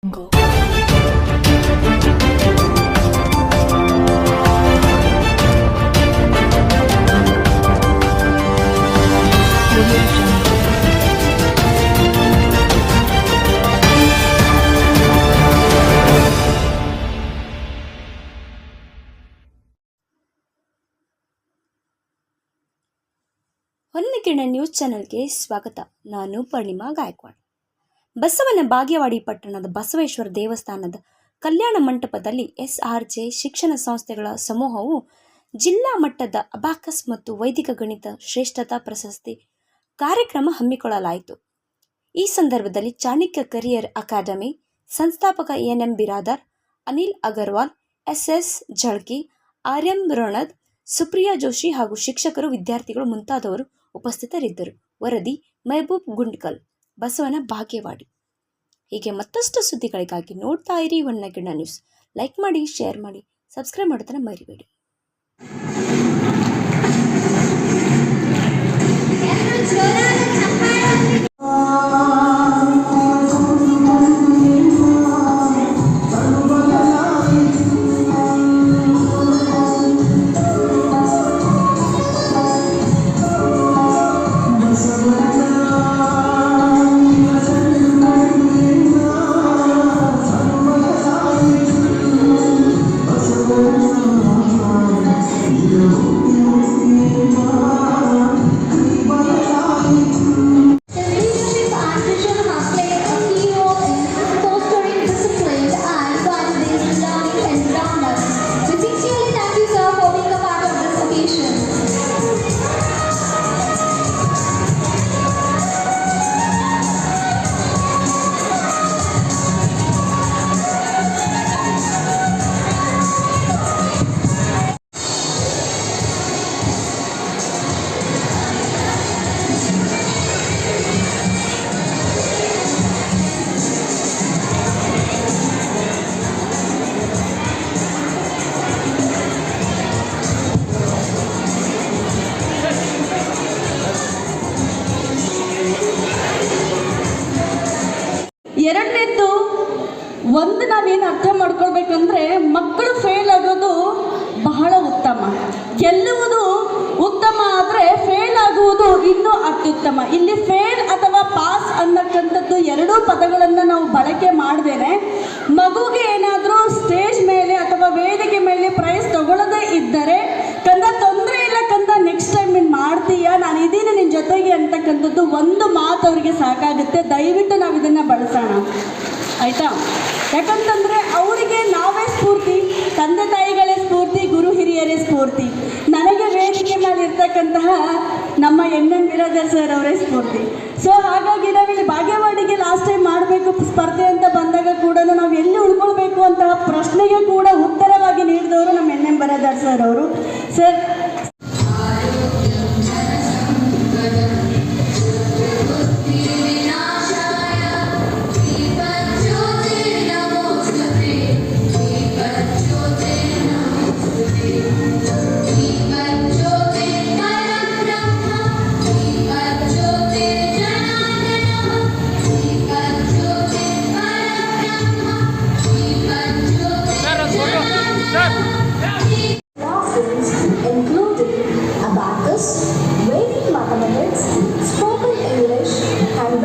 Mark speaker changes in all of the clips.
Speaker 1: ಹೊನ್ನಗಿಣ news ಚಾನೆಲ್ಗೆ ಸ್ವಾಗತ. ನಾನು ಪೂರ್ಣಿಮಾ ಗಾಯಕ್ವಾಡ್. ಬಸವನ ಬಾಗೇವಾಡಿ ಪಟ್ಟಣದ ಬಸವೇಶ್ವರ ದೇವಸ್ಥಾನದ ಕಲ್ಯಾಣ ಮಂಟಪದಲ್ಲಿ ಎಸ್ಆರ್ಜೆ ಶಿಕ್ಷಣ ಸಂಸ್ಥೆಗಳ ಸಮೂಹವು ಜಿಲ್ಲಾ ಮಟ್ಟದ ಅಬಾಕಸ್ ಮತ್ತು ವೈದಿಕ ಗಣಿತ ಶ್ರೇಷ್ಠತಾ ಪ್ರಶಸ್ತಿ ಕಾರ್ಯಕ್ರಮ ಹಮ್ಮಿಕೊಳ್ಳಲಾಯಿತು. ಈ ಸಂದರ್ಭದಲ್ಲಿ ಚಾಣಕ್ಯ ಕರಿಯರ್ ಅಕಾಡೆಮಿ ಸಂಸ್ಥಾಪಕ N M Biradar, Anil Agarwal S S Jhalki R M Ranad, Supriya Joshi ಹಾಗೂ ಶಿಕ್ಷಕರು, ವಿದ್ಯಾರ್ಥಿಗಳು ಮುಂತಾದವರು ಉಪಸ್ಥಿತರಿದ್ದರು. ವರದಿ, ಮೆಹಬೂಬ್ ಗುಂಡ್ಕಲ್, ಬಸವನ ಭಾಗ್ಯವಾಡಿ ಹೀಗೆ ಮತ್ತಷ್ಟು ಸುದ್ದಿಗಳಿಗಾಗಿ ನೋಡ್ತಾ ಇರಿ ಹೊನ್ನಗಿಣ ನ್ಯೂಸ್. ಲೈಕ್ ಮಾಡಿ ಶೇರ್ ಮಾಡಿ ಸಬ್ಸ್ಕ್ರೈಬ್ ಮಾಡೋದನ್ನು ಮರಿಬೇಡಿ.
Speaker 2: ಒಂದು ನಾವೇನು ಅರ್ಥ ಮಾಡ್ಕೊಳ್ಬೇಕಂದ್ರೆ ಮಕ್ಕಳು ಫೇಲ್ ಆಗೋದು ಬಹಳ ಉತ್ತಮ. ಗೆಲ್ಲುವುದು ಉತ್ತಮ ಆದರೆ ಫೇಲ್ ಆಗುವುದು ಇನ್ನೂ ಅತ್ಯುತ್ತಮ. ಇಲ್ಲಿ ಫೇಲ್ ಅಥವಾ ಪಾಸ್ ಅನ್ನಕ್ಕಂಥದ್ದು ಎರಡೂ ಪದಗಳನ್ನು ನಾವು ಬಳಕೆ ಮಾಡ್ದೇನೆ. ಮಗುಗೆ ಏನಾದರೂ ಸ್ಟೇಜ್ ಮೇಲೆ ಅಥವಾ ವೇದಿಕೆ ಮೇಲೆ ಪ್ರೈಸ್ ತಗೊಳ್ಳದೇ ಇದ್ದರೆ, ಕಂದ ತೊಂದರೆ ಇಲ್ಲ ಕಂದ ನೆಕ್ಸ್ಟ್ ಟೈಮ್ ನೀನು ಮಾಡ್ತೀಯಾ, ನಾನು ಇದೀನಿ ನಿನ್ನ ಜೊತೆಗೆ ಅಂತಕ್ಕಂಥದ್ದು ಒಂದು ಮಾತು ಅವರಿಗೆ ಸಾಕಾಗುತ್ತೆ. ದಯವಿಟ್ಟು ನಾವು ಇದನ್ನು ಬಳಸೋಣ. ಆಯಿತಾ? ಯಾಕಂತಂದರೆ ಅವರಿಗೆ ನಾವೇ ಸ್ಫೂರ್ತಿ, ತಂದೆ ತಾಯಿಗಳೇ ಸ್ಫೂರ್ತಿ, ಗುರು ಹಿರಿಯರೇ ಸ್ಫೂರ್ತಿ. ನನಗೆ ವೇದಿಕೆ ಮೇಲೆ ನಮ್ಮ ಎನ್ ಬಿರಾದರ್ ಸರ್ ಅವರೇ ಸ್ಫೂರ್ತಿ. ಸೊ ಹಾಗಾಗಿ ನಾವಿಲ್ಲಿ ಬಾಗೇವಾಡಿಗೆ ಲಾಸ್ಟ್ ಟೈಮ್ ಮಾಡಬೇಕು ಸ್ಪರ್ಧೆ ಅಂತ ಬಂದಾಗ ಕೂಡ ನಾವು ಎಲ್ಲಿ ಉಳ್ಕೊಳ್ಬೇಕು ಅಂತ ಪ್ರಶ್ನೆಗೆ ಕೂಡ ಉತ್ತರವಾಗಿ ನೀಡಿದವರು ನಮ್ಮ ಎನ್ ಎಂ ಬಿರಾದರ್ ಸರ್ ಅವರು. Sir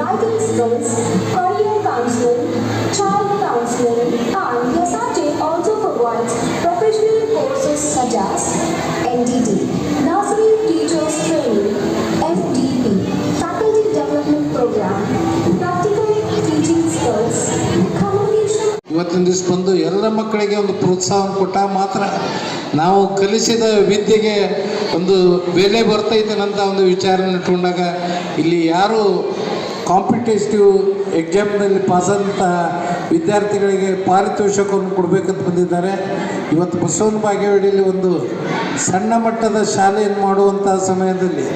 Speaker 3: handwriting skills, career counseling, child counseling, and Yasate also provides professional courses such as NDT, Nursery Teachers Training, FDP, Faculty Development Program, Practical Teaching Skills, Communication
Speaker 4: ಇವತ್ತಿನ ದಿವಸ ಬಂದು ಎಲ್ಲ ಮಕ್ಕಳಿಗೆ ಒಂದು ಪ್ರೋತ್ಸಾಹ ಕೊಟ್ಟ ಮಾತ್ರ ನಾವು ಕಲಿಸಿದ ವಿದ್ಯೆಗೆ ಒಂದು ಬೆಲೆ ಬರ್ತೈತೇನಂತ ಒಂದು ವಿಚಾರನ ಇಟ್ಕೊಂಡಾಗ ಇಲ್ಲಿ ಯಾರು ಕಾಂಪಿಟೇಟಿವ್ ಎಕ್ಸಾಮ್ನಲ್ಲಿ ಪಾಸಾದಂತಹ ವಿದ್ಯಾರ್ಥಿಗಳಿಗೆ ಪಾರಿತೋಷಕವನ್ನು ಕೊಡಬೇಕಂತ ಬಂದಿದ್ದಾರೆ. ಇವತ್ತು ಬಸವನ ಬಾಗೇವಾಡಿಯಲ್ಲಿ ಒಂದು ಸಣ್ಣ ಮಟ್ಟದ ಶಾಲೆಯನ್ನು ಮಾಡುವಂತಹ ಸಮಯದಲ್ಲಿ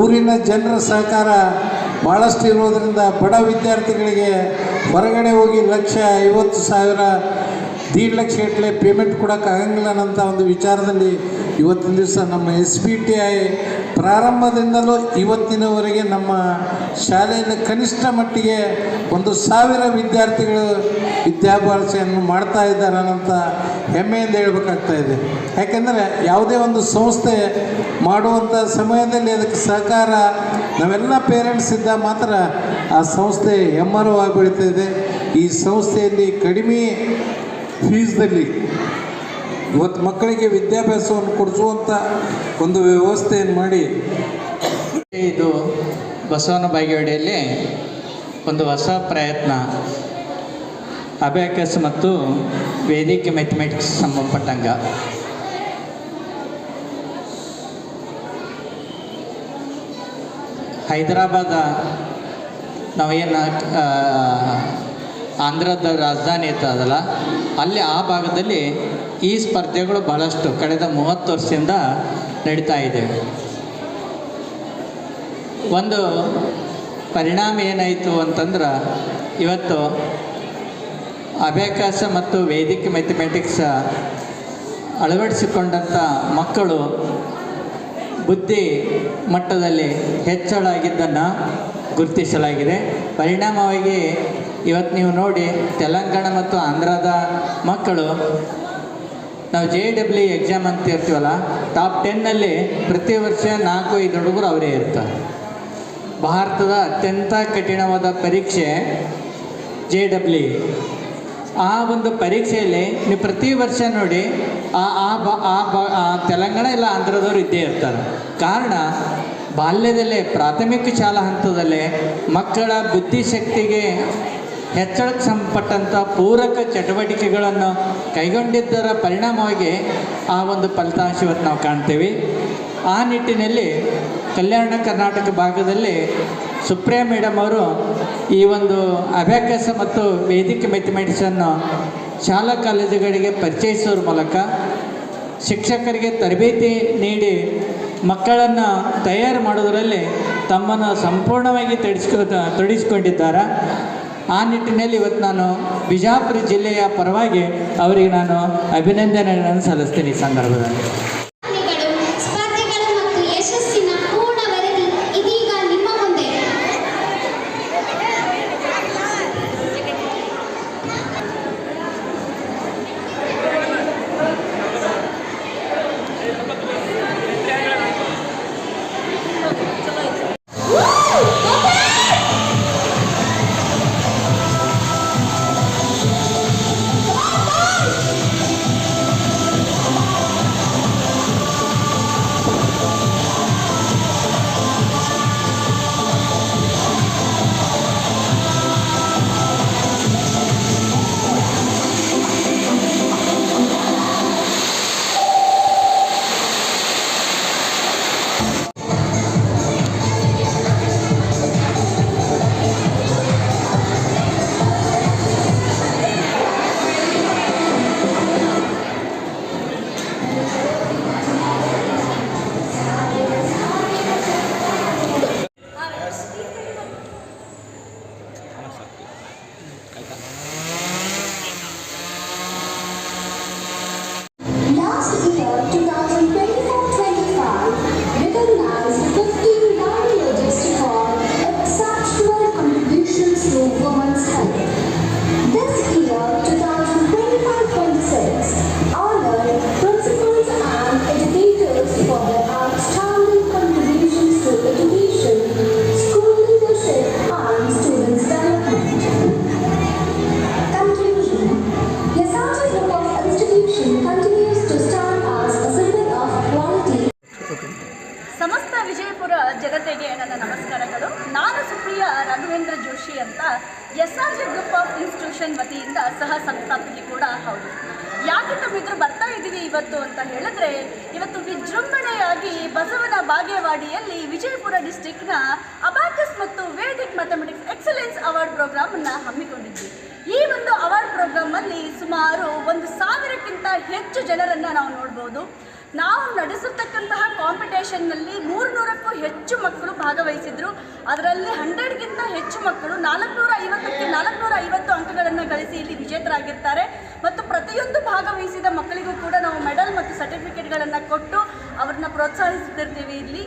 Speaker 4: ಊರಿನ ಜನರ ಸಹಕಾರ ಭಾಳಷ್ಟು ಇರೋದರಿಂದ ಬಡ ವಿದ್ಯಾರ್ಥಿಗಳಿಗೆ ಹೊರಗಡೆ ಹೋಗಿ ಲಕ್ಷ ಐವತ್ತು ಸಾವಿರ, ದೀಡ್ ಲಕ್ಷ ಗಟ್ಟಲೆ ಪೇಮೆಂಟ್ ಕೊಡೋಕ್ಕಾಗಂಗಿಲ್ಲ ಅನ್ನೋಂಥ ಒಂದು ವಿಚಾರದಲ್ಲಿ ಇವತ್ತಿನ ದಿವಸ ನಮ್ಮ ಎಸ್ ಪಿ ಟಿ ಐ ಪ್ರಾರಂಭದಿಂದಲೂ ಇವತ್ತಿನವರೆಗೆ ನಮ್ಮ ಶಾಲೆಯಲ್ಲಿ ಕನಿಷ್ಠ ಮಟ್ಟಿಗೆ ಒಂದು ಸಾವಿರ ವಿದ್ಯಾರ್ಥಿಗಳು ವಿದ್ಯಾಭ್ಯಾಸವನ್ನು ಮಾಡ್ತಾ ಇದ್ದಾರೆ ಅನ್ನೋಂಥ ಹೆಮ್ಮೆಯಿಂದ ಹೇಳಬೇಕಾಗ್ತಾ ಇದೆ. ಯಾಕೆಂದರೆ ಯಾವುದೇ ಒಂದು ಸಂಸ್ಥೆ ಮಾಡುವಂಥ ಸಮಯದಲ್ಲಿ ಅದಕ್ಕೆ ಸಹಕಾರ ನಾವೆಲ್ಲ ಪೇರೆಂಟ್ಸ್ ಇದ್ದ ಮಾತ್ರ ಆ ಸಂಸ್ಥೆ ಹೆಮ್ಮರವಾಗಿ ಬೆಳೀತಾ ಇದೆ. ಈ ಸಂಸ್ಥೆಯಲ್ಲಿ ಕಡಿಮೆ ಫೀಸ್ದಲ್ಲಿ ಇವತ್ತು ಮಕ್ಕಳಿಗೆ ವಿದ್ಯಾಭ್ಯಾಸವನ್ನು ಕೊಡಿಸುವಂಥ ಒಂದು ವ್ಯವಸ್ಥೆಯನ್ನು ಮಾಡಿ.
Speaker 5: ಇದು ಬಸವನ ಬಾಗೇವಾಡಿಯಲ್ಲಿ ಒಂದು ಹೊಸ ಪ್ರಯತ್ನ. ಅಬ್ಯಾಕಸ್ ಮತ್ತು ವೇದಿಕೆ ಮ್ಯಾಥಮೆಟಿಕ್ಸ್ ಸಂಬಂಧಪಟ್ಟಂಗ. ಹೈದರಾಬಾದ ನಾವೇನು ಆಂಧ್ರದ ರಾಜಧಾನಿ ಇರ್ತದಲ್ಲ ಅಲ್ಲಿ ಆ ಭಾಗದಲ್ಲಿ ಈ ಸ್ಪರ್ಧೆಗಳು ಬಹಳಷ್ಟು ಕಳೆದ ಮೂವತ್ತು ವರ್ಷದಿಂದ ನಡೀತಾ ಇದೆ. ಒಂದು ಪರಿಣಾಮ ಏನಾಯಿತು ಅಂತಂದ್ರೆ ಇವತ್ತು ಅಭ್ಯಾಸ ಮತ್ತು ವೈದಿಕ ಮ್ಯಾಥಮೆಟಿಕ್ಸ್ ಅಳವಡಿಸಿಕೊಂಡಂಥ ಮಕ್ಕಳು ಬುದ್ಧಿ ಮಟ್ಟದಲ್ಲಿ ಹೆಚ್ಚಳ ಆಗಿದ್ದನ್ನು ಗುರುತಿಸಲಾಗಿದೆ. ಪರಿಣಾಮವಾಗಿ ಇವತ್ತು ನೀವು ನೋಡಿ ತೆಲಂಗಾಣ ಮತ್ತು ಆಂಧ್ರದ ಮಕ್ಕಳು ನಾವು ಜೆ ಡಬ್ಲ್ಯೂ ಎಕ್ಸಾಮ್ ಅಂತ ಇರ್ತೀವಲ್ಲ ಟಾಪ್ ಟೆನ್ನಲ್ಲಿ ಪ್ರತಿ ವರ್ಷ ನಾಲ್ಕು, ಐದು ಹುಡುಗರು ಅವರೇ ಇರ್ತಾರೆ. ಭಾರತದ ಅತ್ಯಂತ ಕಠಿಣವಾದ ಪರೀಕ್ಷೆ ಜೆ ಡಬ್ಲ್ಯೂ ಆ ಒಂದು ಪರೀಕ್ಷೆಯಲ್ಲಿ ನೀವು ಪ್ರತಿ ವರ್ಷ ನೋಡಿ, ಆ ಆ ತೆಲಂಗಾಣ ಇಲ್ಲ ಆಂಧ್ರದವರು ಇದ್ದೇ ಇರ್ತಾರೆ. ಕಾರಣ, ಬಾಲ್ಯದಲ್ಲೇ, ಪ್ರಾಥಮಿಕ ಶಾಲಾ ಹಂತದಲ್ಲೇ ಮಕ್ಕಳ ಬುದ್ಧಿಶಕ್ತಿಗೆ ಹೆಚ್ಚಳಕ್ಕೆ ಸಂಪಟ್ಟಂಥ ಪೂರಕ ಚಟುವಟಿಕೆಗಳನ್ನು ಕೈಗೊಂಡಿದ್ದರ ಪರಿಣಾಮವಾಗಿ ಆ ಒಂದು ಫಲಿತಾಂಶ ಇವತ್ತು ನಾವು ಕಾಣ್ತೇವೆ. ಆ ನಿಟ್ಟಿನಲ್ಲಿ ಕಲ್ಯಾಣ ಕರ್ನಾಟಕ ಭಾಗದಲ್ಲಿ ಸುಪ್ರಿಯಾ ಮೇಡಮ್ ಅವರು ಈ ಒಂದು ಅಭ್ಯಾಸ ಮತ್ತು ವೇದಿಕೆ ಮೆಥಮೆಟಿಕ್ಸನ್ನು ಶಾಲಾ ಕಾಲೇಜುಗಳಿಗೆ ಪರಿಚಯಿಸೋದ್ರ ಮೂಲಕ ಶಿಕ್ಷಕರಿಗೆ ತರಬೇತಿ ನೀಡಿ ಮಕ್ಕಳನ್ನು ತಯಾರು ಮಾಡೋದರಲ್ಲಿ ತಮ್ಮನ್ನು ಸಂಪೂರ್ಣವಾಗಿ ತೊಡಗಿಸ್ಕೊ, ತೊಡಗಿಸ್ಕೊಂಡಿದ್ದಾರೆ. ಆ ನಿಟ್ಟಿನಲ್ಲಿ ಇವತ್ತು ನಾನು ಬಿಜಾಪುರ ಜಿಲ್ಲೆಯ ಪರವಾಗಿ ಅವರಿಗೆ ನಾನು ಅಭಿನಂದನೆಗಳನ್ನು ಸಲ್ಲಿಸ್ತೀನಿ ಈ ಸಂದರ್ಭದಲ್ಲಿ.
Speaker 2: ಹೇಳಿದ್ರೆ, ಇವತ್ತು ವಿಜೃಂಭಣೆಯಾಗಿ ಬಸವನ ಬಾಗೇವಾಡಿಯಲ್ಲಿ ವಿಜಯಪುರ ಡಿಸ್ಟಿಕ್ನ ಅಬಾಕಸ್ ಮತ್ತು ವೇದಿಕ್ ಮ್ಯಾಥಮೆಟಿಕ್ಸ್ ಎಕ್ಸಲೆನ್ಸ್ ಅವಾರ್ಡ್ ಪ್ರೋಗ್ರಾಮನ್ನು ಹಮ್ಮಿಕೊಂಡಿದ್ವಿ. ಈ ಒಂದು ಅವಾರ್ಡ್ ಪ್ರೋಗ್ರಾಮಲ್ಲಿ ಸುಮಾರು ಒಂದು ಸಾವಿರಕ್ಕಿಂತ ಹೆಚ್ಚು ಜನರನ್ನು ನಾವು ನೋಡ್ಬೋದು. ನಾವು ನಡೆಸಿರ್ತಕ್ಕಂತಹ ಕಾಂಪಿಟೇಷನ್ನಲ್ಲಿ ಮೂರುನೂರಕ್ಕೂ ಹೆಚ್ಚು ಮಕ್ಕಳು ಭಾಗವಹಿಸಿದ್ರು. ಅದರಲ್ಲಿ ಹಂಡ್ರೆಡ್ಗಿಂತ ಹೆಚ್ಚು ಮಕ್ಕಳು ನಾಲ್ಕುನೂರ ಐವತ್ತಕ್ಕೆ ನಾಲ್ಕುನೂರ ಐವತ್ತು ಅಂಕಗಳನ್ನು ಗಳಿಸಿ ಇಲ್ಲಿ ವಿಜೇತರಾಗಿರ್ತಾರೆ. ಮತ್ತು ಪ್ರತಿಯೊಂದು ಭಾಗವಹಿಸಿದ ಮಕ್ಕಳಿಗೂ ಕೂಡ ನಾವು ಮೆಡಲ್ ಮತ್ತು ಸರ್ಟಿಫಿಕೇಟ್ಗಳನ್ನು ಕೊಟ್ಟು ಅವ್ರನ್ನ ಪ್ರೋತ್ಸಾಹಿಸುತ್ತಿರ್ತೀವಿ ಇಲ್ಲಿ.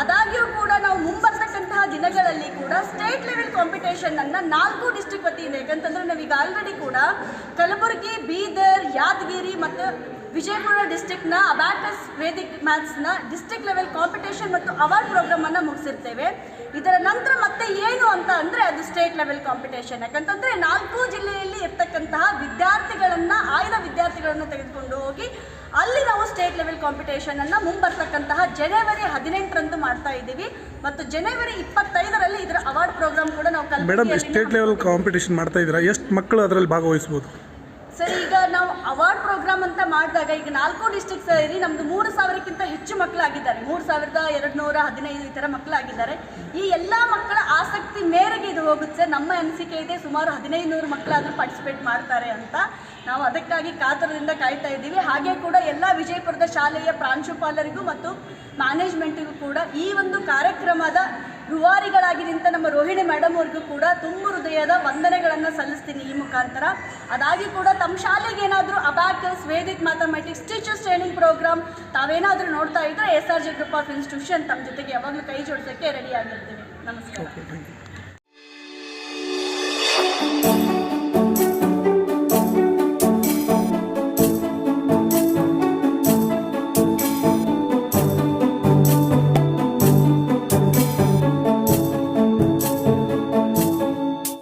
Speaker 2: ಆದಾಗ್ಯೂ ಕೂಡ ನಾವು ಮುಂಬರ್ತಕ್ಕಂತಹ ದಿನಗಳಲ್ಲಿ ಕೂಡ ಸ್ಟೇಟ್ ಲೆವೆಲ್ ಕಾಂಪಿಟೇಷನ್ ಅನ್ನ ನಾಲ್ಕು ಡಿಸ್ಟ್ರಿಕ್ಟ್ ವತಿಯಿಂದ ಯಾಕಂತಂದ್ರೆ ನಾವೀಗ ಆಲ್ರೆಡಿ ಕೂಡ ಕಲಬುರಗಿ, ಬೀದರ್, ಯಾದಗಿರಿ ಮತ್ತು ವಿಜಯಪುರ ಡಿಸ್ಟಿಕ್ನ ಅಬ್ಯಾಕಸ್ ವೇದಿಕ್ ಮ್ಯಾಥ್ಸ್ನ ಡಿಸ್ಟ್ರಿಕ್ಟ್ ಲೆವೆಲ್ ಕಾಂಪಿಟೇಷನ್ ಮತ್ತು ಅವಾರ್ಡ್ ಪ್ರೋಗ್ರಾಮನ್ನು ಮುಗಿಸಿರ್ತೇವೆ. ಇದರ ನಂತರ ಮತ್ತೆ ಏನು ಅಂತ ಅಂದರೆ ಅದು ಸ್ಟೇಟ್ ಲೆವೆಲ್ ಕಾಂಪಿಟೇಷನ್ ಯಾಕಂತಂದರೆ ನಾಲ್ಕು ಜಿಲ್ಲೆಯಲ್ಲಿ ಇರ್ತಕ್ಕಂತಹ ವಿದ್ಯಾರ್ಥಿಗಳನ್ನು ಆಯ್ದ ವಿದ್ಯಾರ್ಥಿಗಳನ್ನು ತೆಗೆದುಕೊಂಡು ಹೋಗಿ ಅಲ್ಲಿ ನಾವು ಸ್ಟೇಟ್ ಲೆವೆಲ್ ಕಾಂಪಿಟೇಷನನ್ನು ಅನ್ನ ಮುಂಬರ್ತಕ್ಕಂತಹ ಜನವರಿ ಹದಿನೆಂಟರಂದು ಮಾಡ್ತಾ ಇದ್ದೀವಿ. ಮತ್ತು ಜನವರಿ ಇಪ್ಪತ್ತೈದರಲ್ಲಿ ಇದರ ಅವಾರ್ಡ್ ಪ್ರೋಗ್ರಾಮ್ ಕೂಡ ನಾವು
Speaker 6: ಮೇಡಮ್ ಸ್ಟೇಟ್ ಲೆವೆಲ್ ಕಾಂಪಿಟೇಷನ್ ಮಾಡ್ತಾ ಇದ್ದೀರಾ? ಎಷ್ಟು ಮಕ್ಕಳು ಅದರಲ್ಲಿ ಭಾಗವಹಿಸ್ಬೋದು
Speaker 2: ಸರ್ ಈಗ ನಾವು ಅವಾರ್ಡ್ ಪ್ರೋಗ್ರಾಮ್ ಅಂತ ಮಾಡಿದಾಗ ಈಗ ನಾಲ್ಕು ಡಿಸ್ಟಿಕ್ ಸೇರಿ ನಮ್ದು ಮೂರು ಸಾವಿರಕ್ಕಿಂತ ಹೆಚ್ಚು ಮಕ್ಕಳಾಗಿದ್ದಾರೆ. ಮೂರು ಸಾವಿರದ ಎರಡು ನೂರ ಹದಿನೈದು ಈ ಥರ ಮಕ್ಕಳಾಗಿದ್ದಾರೆ. ಈ ಎಲ್ಲ ಮಕ್ಕಳ ಆಸಕ್ತಿ ಮೇರೆಗೆ ಇದು ಹೋಗುತ್ತೆ. ನಮ್ಮ ಅನಿಸಿಕೆ ಇದೆ ಸುಮಾರು ಹದಿನೈದು ನೂರು ಮಕ್ಕಳಾದರೂ ಪಾರ್ಟಿಸಿಪೇಟ್ ಮಾಡ್ತಾರೆ ಅಂತ ನಾವು ಅದಕ್ಕಾಗಿ ಕಾತರದಿಂದ ಕಾಯ್ತಾ ಇದ್ದೀವಿ. ಹಾಗೆ ಕೂಡ ಎಲ್ಲ ವಿಜಯಪುರದ ಶಾಲೆಯ ಪ್ರಾಂಶುಪಾಲರಿಗೂ ಮತ್ತು ಮ್ಯಾನೇಜ್ಮೆಂಟಿಗೂ ಕೂಡ ಈ ಒಂದು ಕಾರ್ಯಕ್ರಮದ ರೂವಾರಿಗಳಾಗಿ ನಿಂತ ನಮ್ಮ ರೋಹಿಣಿ ಮೇಡಮ್ ಅವ್ರಿಗೂ ಕೂಡ ತುಂಬ ಹೃದಯದ ವಂದನೆಗಳನ್ನು ಸಲ್ಲಿಸ್ತೀನಿ ಈ ಮುಖಾಂತರ. ಅದಾಗಿ ಕೂಡ ತಮ್ಮ ಶಾಲೆಗೆ ಏನಾದರೂ abacus vedic mathematics teachers training program ತಾವೇನಾದರೂ ನೋಡ್ತಾ ಇದ್ದರೆ S R G group of institution ತಮ್ಮ ಜೊತೆಗೆ ಯಾವಾಗಲೂ ಕೈ ಜೋಡಿಸೋಕ್ಕೆ ರೆಡಿ ಆಗಿರ್ತೀವಿ. ನಮಸ್ಕಾರ.